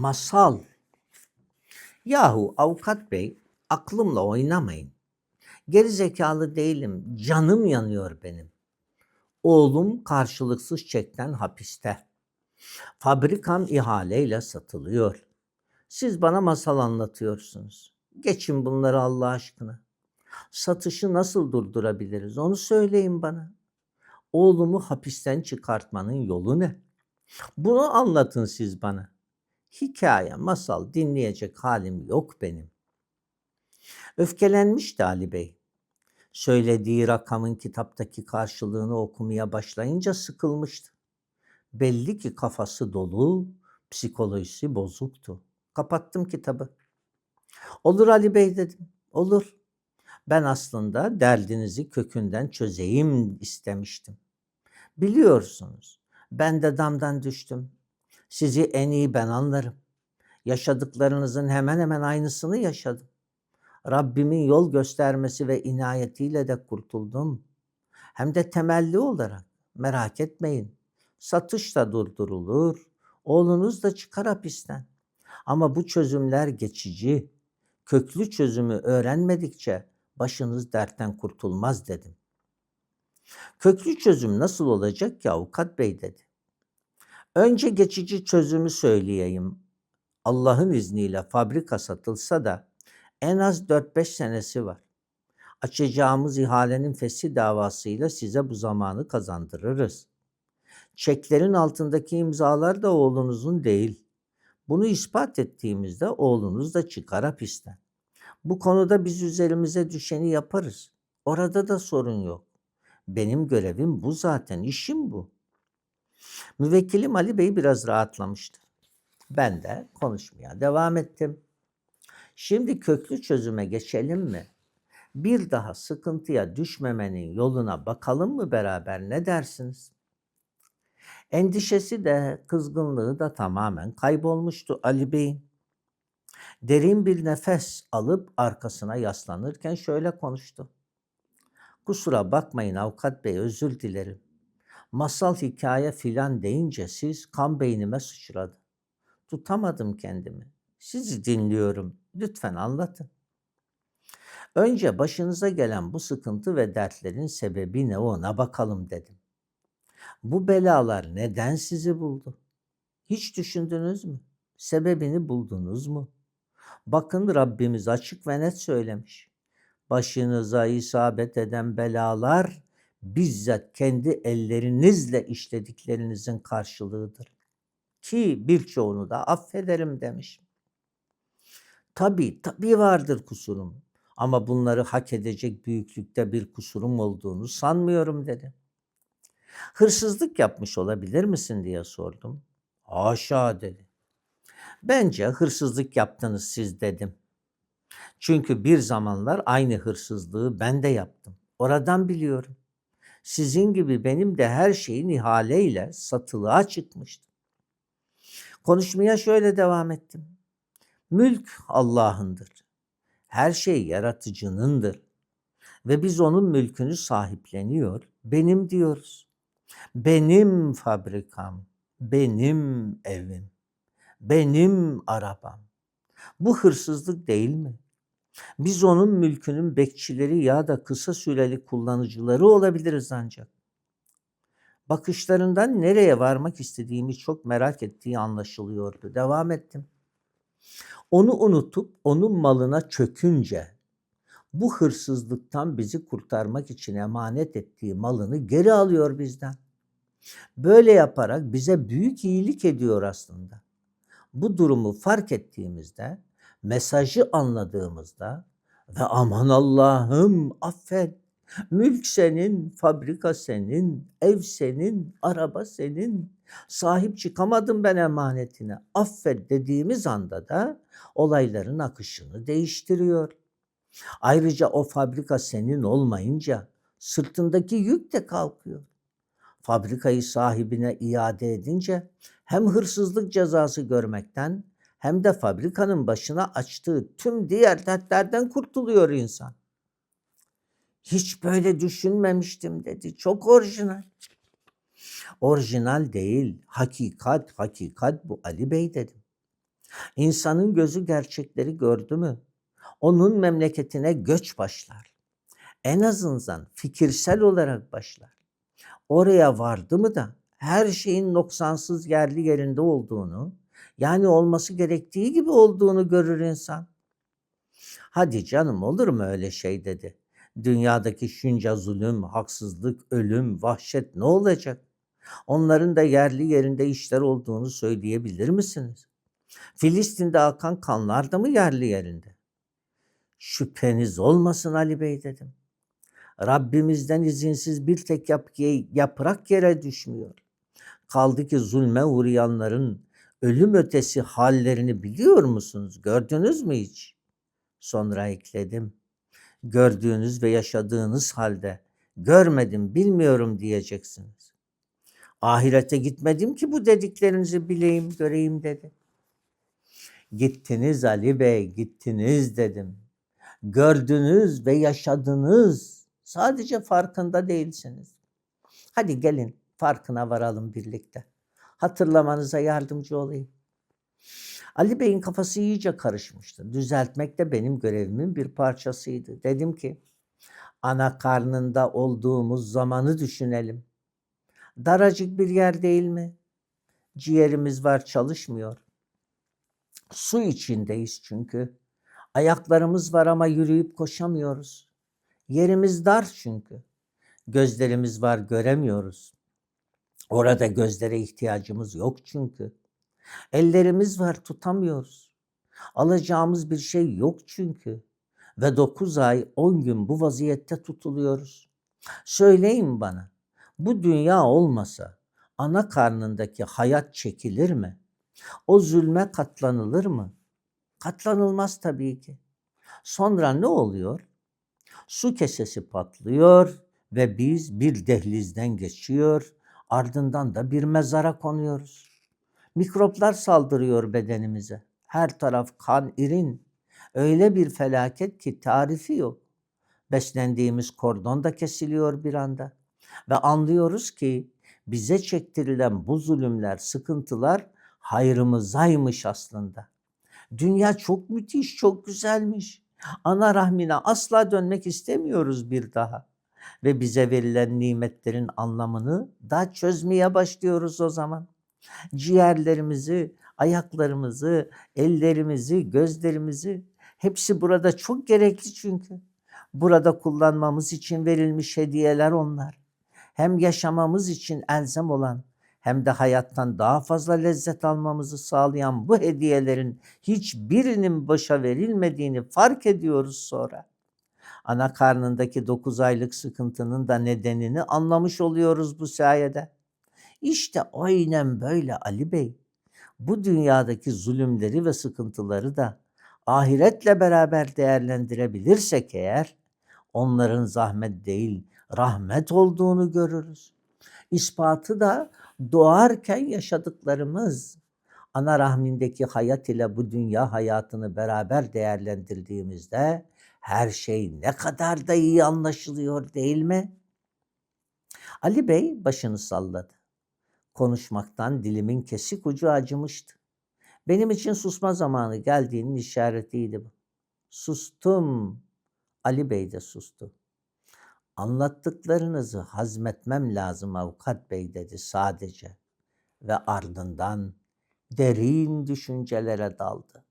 Masal. Yahu avukat bey aklımla oynamayın. Geri zekalı değilim. Canım yanıyor benim. Oğlum karşılıksız çekten hapiste. Fabrikam ihaleyle satılıyor. Siz bana masal anlatıyorsunuz. Geçin bunları Allah aşkına. Satışı nasıl durdurabiliriz onu söyleyin bana. Oğlumu hapisten çıkartmanın yolu ne? Bunu anlatın siz bana. Hikaye, masal dinleyecek halim yok benim. Öfkelenmişti Ali Bey. Söylediği rakamın kitaptaki karşılığını okumaya başlayınca sıkılmıştı. Belli ki kafası dolu, psikolojisi bozuktu. Kapattım kitabı. Olur Ali Bey dedim. Olur. Ben aslında derdinizi kökünden çözeyim istemiştim. Biliyorsunuz, ben de damdan düştüm. Sizi en iyi ben anlarım. Yaşadıklarınızın hemen hemen aynısını yaşadım. Rabbimin yol göstermesi ve inayetiyle de kurtuldum. Hem de temelli olarak. Merak etmeyin. Satış da durdurulur. Oğlunuz da çıkar hapisten. Ama bu çözümler geçici. Köklü çözümü öğrenmedikçe başınız dertten kurtulmaz dedim. Köklü çözüm nasıl olacak ki avukat bey dedi. Önce geçici çözümü söyleyeyim. Allah'ın izniyle fabrika satılsa da en az 4-5 senesi var. Açacağımız ihalenin fesih davasıyla size bu zamanı kazandırırız. Çeklerin altındaki imzalar da oğlunuzun değil. Bunu ispat ettiğimizde oğlunuz da çıkar hapisten. Bu konuda biz üzerimize düşeni yaparız. Orada da sorun yok. Benim görevim bu zaten, işim bu. Müvekkilim Ali Bey biraz rahatlamıştı. Ben de konuşmaya devam ettim. Şimdi köklü çözüme geçelim mi? Bir daha sıkıntıya düşmemenin yoluna bakalım mı beraber ne dersiniz? Endişesi de kızgınlığı da tamamen kaybolmuştu Ali Bey'in. Derin bir nefes alıp arkasına yaslanırken şöyle konuştu. Kusura bakmayın avukat bey özür dilerim. Masal hikaye filan deyince siz kan beynime sıçradı. Tutamadım kendimi. Sizi dinliyorum. Lütfen anlatın. Önce başınıza gelen bu sıkıntı ve dertlerin sebebi ne ona bakalım dedim. Bu belalar neden sizi buldu? Hiç düşündünüz mü? Sebebini buldunuz mu? Bakın Rabbimiz açık ve net söylemiş. Başınıza isabet eden belalar bizzat kendi ellerinizle işlediklerinizin karşılığıdır. Ki birçoğunu da affederim demiş. Tabii, tabii vardır kusurum. Ama bunları hak edecek büyüklükte bir kusurum olduğunu sanmıyorum dedi. Hırsızlık yapmış olabilir misin diye sordum. Haşa dedi. Bence hırsızlık yaptınız siz dedim. Çünkü bir zamanlar aynı hırsızlığı ben de yaptım. Oradan biliyorum. Sizin gibi benim de her şeyin ihaleyle satılığa çıkmıştım. Konuşmaya şöyle devam ettim. Mülk Allah'ındır. Her şey yaratıcınındır. Ve biz onun mülkünü sahipleniyor, benim diyoruz. Benim fabrikam, benim evim, benim arabam. Bu hırsızlık değil mi? Biz onun mülkünün bekçileri ya da kısa süreli kullanıcıları olabiliriz ancak. Bakışlarından nereye varmak istediğimi çok merak ettiği anlaşılıyordu. Devam ettim. Onu unutup onun malına çökünce bu hırsızlıktan bizi kurtarmak için emanet ettiği malını geri alıyor bizden. Böyle yaparak bize büyük iyilik ediyor aslında. Bu durumu fark ettiğimizde, mesajı anladığımızda ve aman Allah'ım affet, mülk senin, fabrika senin, ev senin, araba senin, sahip çıkamadım ben emanetine, affet dediğimiz anda da olayların akışını değiştiriyor. Ayrıca o fabrika senin olmayınca sırtındaki yük de kalkıyor. Fabrikayı sahibine iade edince hem hırsızlık cezası görmekten hem de fabrikanın başına açtığı tüm diğer dertlerden kurtuluyor insan. Hiç böyle düşünmemiştim dedi. Çok orijinal. Orijinal değil, hakikat, hakikat bu Ali Bey dedim. İnsanın gözü gerçekleri gördü mü, onun memleketine göç başlar. En azından fikirsel olarak başlar. Oraya vardı mı da her şeyin noksansız yerli yerinde olduğunu, yani olması gerektiği gibi olduğunu görür insan. Hadi canım olur mu öyle şey dedi. Dünyadaki şunca zulüm, haksızlık, ölüm, vahşet ne olacak? Onların da yerli yerinde işler olduğunu söyleyebilir misiniz? Filistin'de akan kanlar da mı yerli yerinde? Şüpheniz olmasın Ali Bey dedim. Rabbimizden izinsiz bir tek yap yaprak yere düşmüyor. Kaldı ki zulme uğrayanların ölüm ötesi hallerini biliyor musunuz? Gördünüz mü hiç? Sonra ekledim. Gördüğünüz ve yaşadığınız halde görmedim, bilmiyorum diyeceksiniz. Ahirete gitmedim ki bu dediklerinizi bileyim, göreyim dedi. Gittiniz Ali Bey, gittiniz dedim. Gördünüz ve yaşadınız. Sadece farkında değilsiniz. Hadi gelin farkına varalım birlikte. Hatırlamanıza yardımcı olayım. Ali Bey'in kafası iyice karışmıştı. Düzeltmek de benim görevimin bir parçasıydı. Dedim ki ana karnında olduğumuz zamanı düşünelim. Daracık bir yer değil mi? Ciğerimiz var çalışmıyor. Su içindeyiz çünkü. Ayaklarımız var ama yürüyüp koşamıyoruz. Yerimiz dar çünkü. Gözlerimiz var göremiyoruz. Orada gözlere ihtiyacımız yok çünkü. Ellerimiz var tutamıyoruz. Alacağımız bir şey yok çünkü. Ve dokuz ay on gün bu vaziyette tutuluyoruz. Söyleyin bana bu dünya olmasa ana karnındaki hayat çekilir mi? O zulme katlanılır mı? Katlanılmaz tabii ki. Sonra ne oluyor? Su kesesi patlıyor ve biz bir dehlizden geçiyor, ardından da bir mezara konuyoruz. Mikroplar saldırıyor bedenimize. Her taraf kan irin. Öyle bir felaket ki tarifi yok. Beslendiğimiz kordon da kesiliyor bir anda. Ve anlıyoruz ki bize çektirilen bu zulümler, sıkıntılar hayrımızaymış aslında. Dünya çok müthiş, çok güzelmiş. Ana rahmine asla dönmek istemiyoruz bir daha. Ve bize verilen nimetlerin anlamını da çözmeye başlıyoruz o zaman. Ciğerlerimizi, ayaklarımızı, ellerimizi, gözlerimizi hepsi burada çok gerekli çünkü. Burada kullanmamız için verilmiş hediyeler onlar. Hem yaşamamız için elzem olan hem de hayattan daha fazla lezzet almamızı sağlayan bu hediyelerin hiçbirinin başa verilmediğini fark ediyoruz sonra. Ana karnındaki 9 aylık sıkıntının da nedenini anlamış oluyoruz bu sayede. İşte aynen böyle Ali Bey. Bu dünyadaki zulümleri ve sıkıntıları da ahiretle beraber değerlendirebilirsek eğer onların zahmet değil rahmet olduğunu görürüz. İspatı da doğarken yaşadıklarımız ana rahmindeki hayat ile bu dünya hayatını beraber değerlendirdiğimizde her şey ne kadar da iyi anlaşılıyor değil mi? Ali Bey başını salladı. Konuşmaktan dilimin kesik ucu acımıştı. Benim için susma zamanı geldiğinin işaretiydi bu. Sustum. Ali Bey de sustu. Anlattıklarınızı hazmetmem lazım avukat bey dedi sadece ve ardından derin düşüncelere daldı.